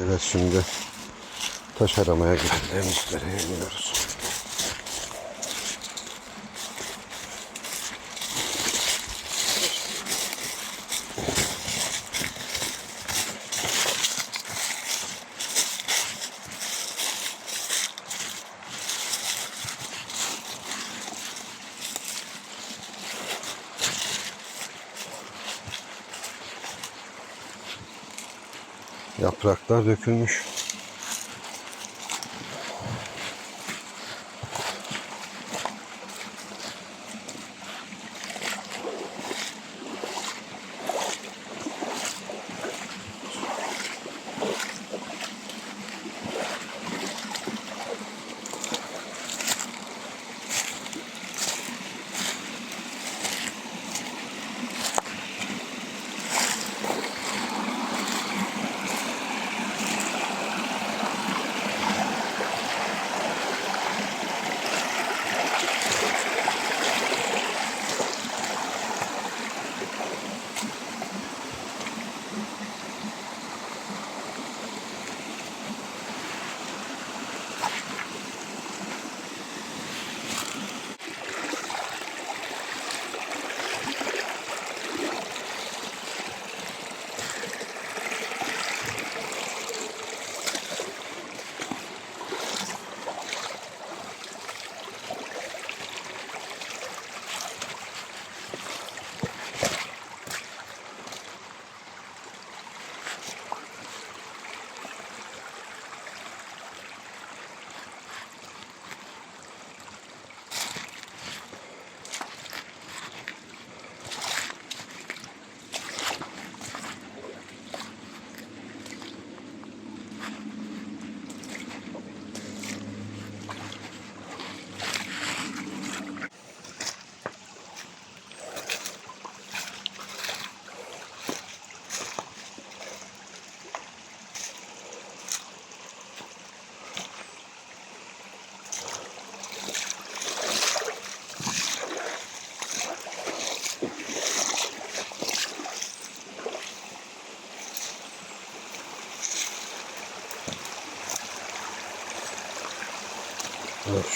Evet şimdi taş aramaya geldiğimiz dereye iniyoruz. Yapraklar dökülmüş.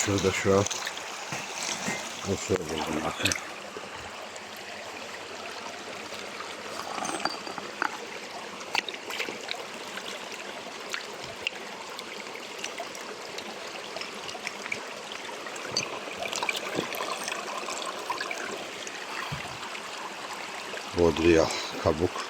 Şurada şu an Nasıl buldum bakın. Bodriya kabuk.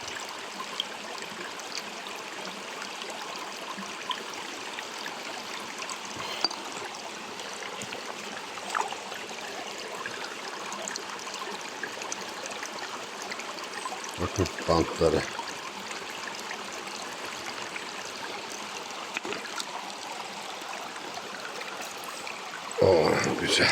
Bakın bantları. Oh güzel.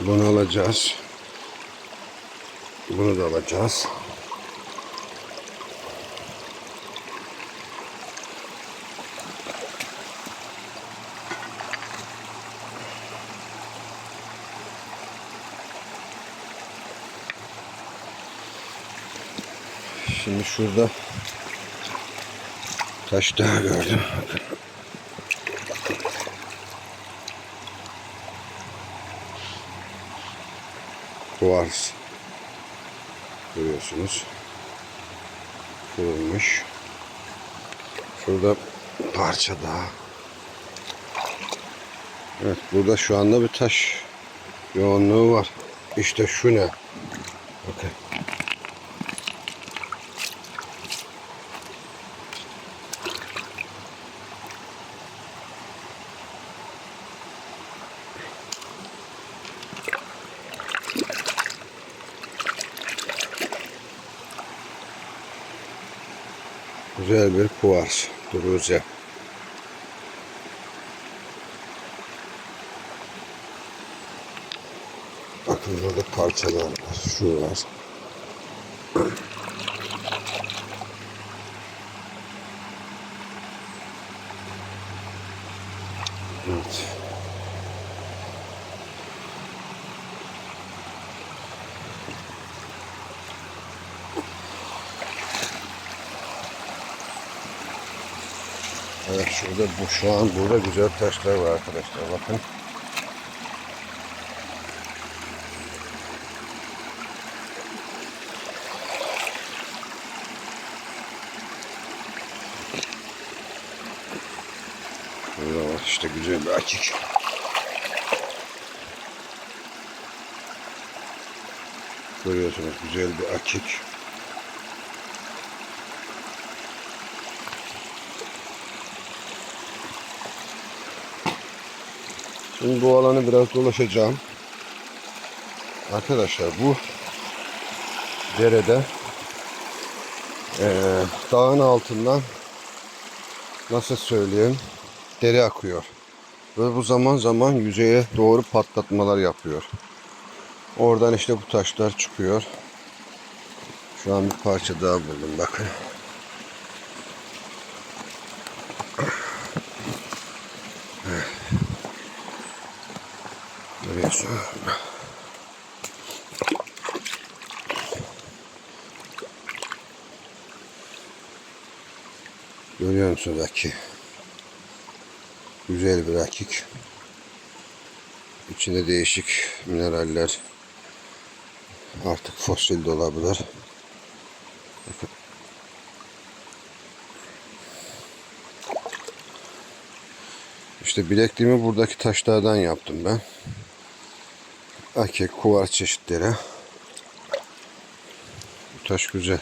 Bunu alacağız. Bunu da alacağız. Şimdi şurada taş daha gördüm. Kuvars. Görüyorsunuz. Kırılmış. Şurada parça daha. Evet burada şu anda bir taş yoğunluğu var. İşte şu ne? Güzel bir kuvars. Duruze. Bakın burada parçalar var. Şu var. Evet. Evet şurada bu şu an burada güzel taşlar var arkadaşlar bakın. Burada var işte güzel bir akik. Görüyorsunuz güzel bir akik. Şimdi bu alanı biraz dolaşacağım. Arkadaşlar bu derede eee, dağın altından nasıl söyleyeyim deri akıyor. Ve bu zaman zaman yüzeye doğru patlatmalar yapıyor. Oradan işte bu taşlar çıkıyor. Şu an bir parça daha buldum bakın. Görüyorsun. Görüyor musunuz aki? Güzel bir akik. İçinde değişik mineraller. Artık fosil de olabilir. Bakın. İşte bilekliğimi buradaki taşlardan yaptım ben. Akik, kuvars çeşitleri. Bu taş güzel.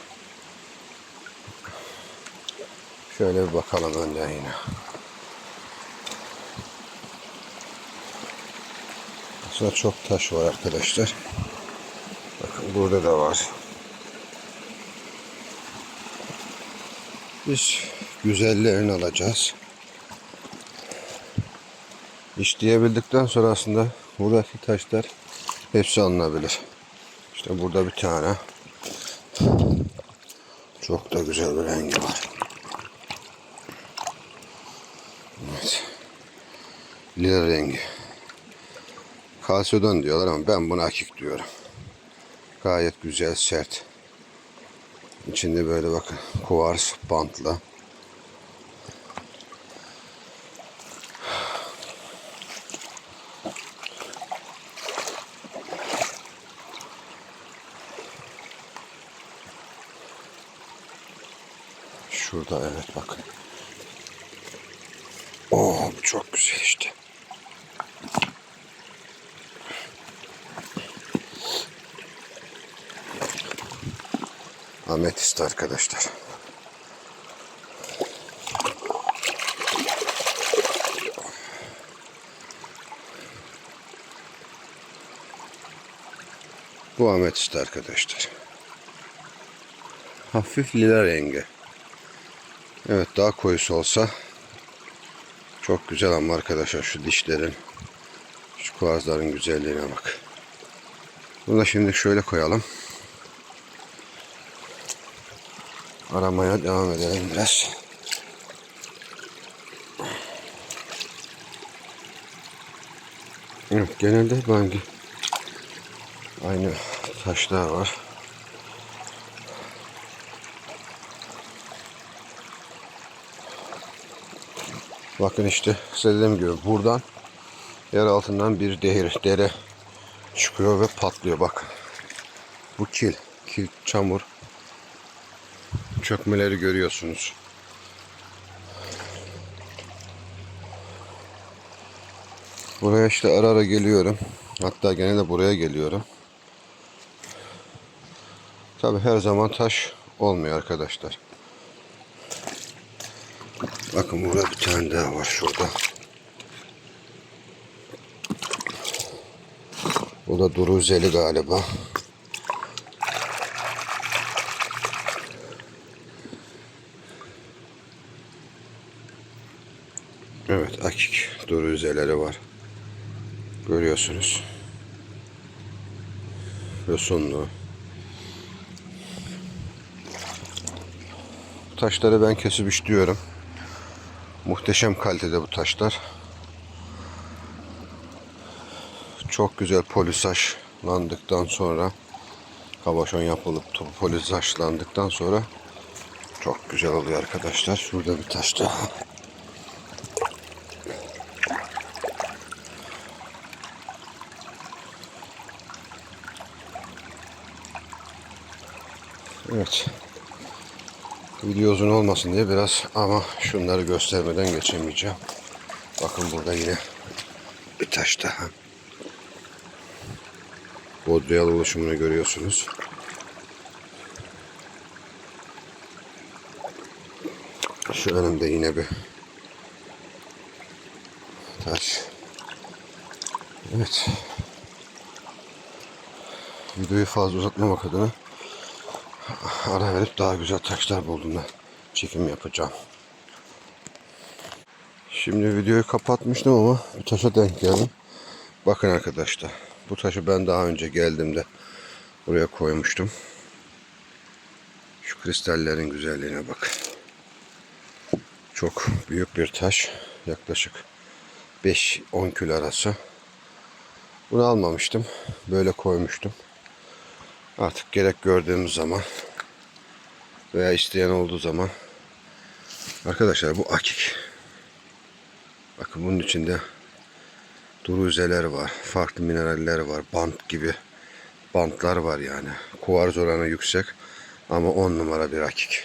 Şöyle bir bakalım önden yine. Aslında çok taş var arkadaşlar. Bakın burada da var. Biz güzellerini alacağız. İşleyebildikten sonra aslında buradaki taşlar hepsi alınabilir. İşte burada bir tane. Çok da güzel bir rengi var. Evet. Lila rengi. Kalsiyodon diyorlar ama ben buna akik diyorum. Gayet güzel, sert. İçinde böyle bakın kuvars bantla. Şurada evet bakın. Oo bu çok güzel işte. Ametist arkadaşlar. Bu ametist arkadaşlar. Hafif lila rengi. Evet daha koyusu olsa çok güzel ama arkadaşlar şu dişlerin şu kuazların güzelliğine bak. Bunu da şimdi şöyle koyalım. Aramaya devam edelim biraz. Evet, genelde aynı, aynı taşlar var. Bakın işte size dediğim gibi buradan yer altından bir dehir, dere çıkıyor ve patlıyor bak. Bu kil, kil çamur çökmeleri görüyorsunuz. Buraya işte ara ara geliyorum. Hatta gene de buraya geliyorum. Tabi her zaman taş olmuyor arkadaşlar. Bakın burada bir tane daha var şurada. O da duruzeli galiba. Evet akik duruzeleri var. Görüyorsunuz. Yosunlu. Taşları ben kesip işliyorum. Muhteşem kalitede bu taşlar. Çok güzel polisajlandıktan sonra kabaşon yapılıp polisajlandıktan sonra çok güzel oluyor arkadaşlar. Şurada bir taş daha. Evet. Video uzun olmasın diye biraz ama şunları göstermeden geçemeyeceğim. Bakın burada yine bir taş daha. Bodriyal oluşumunu görüyorsunuz. Şu önümde yine bir taş. Evet. Videoyu fazla uzatmamak adına ara verip daha güzel taşlar bulduğumda çekim yapacağım. Şimdi videoyu kapatmıştım ama bir taşa denk geldim. Bakın arkadaşlar. Bu taşı ben daha önce geldiğimde buraya koymuştum. Şu kristallerin güzelliğine bak. Çok büyük bir taş. Yaklaşık 5-10 kilo arası. Bunu almamıştım. Böyle koymuştum. Artık gerek gördüğümüz zaman veya isteyen olduğu zaman arkadaşlar bu akik. Bakın bunun içinde duru üzeler var. Farklı mineraller var. Bant gibi bantlar var yani. Kuvarz oranı yüksek ama 10 numara bir akik.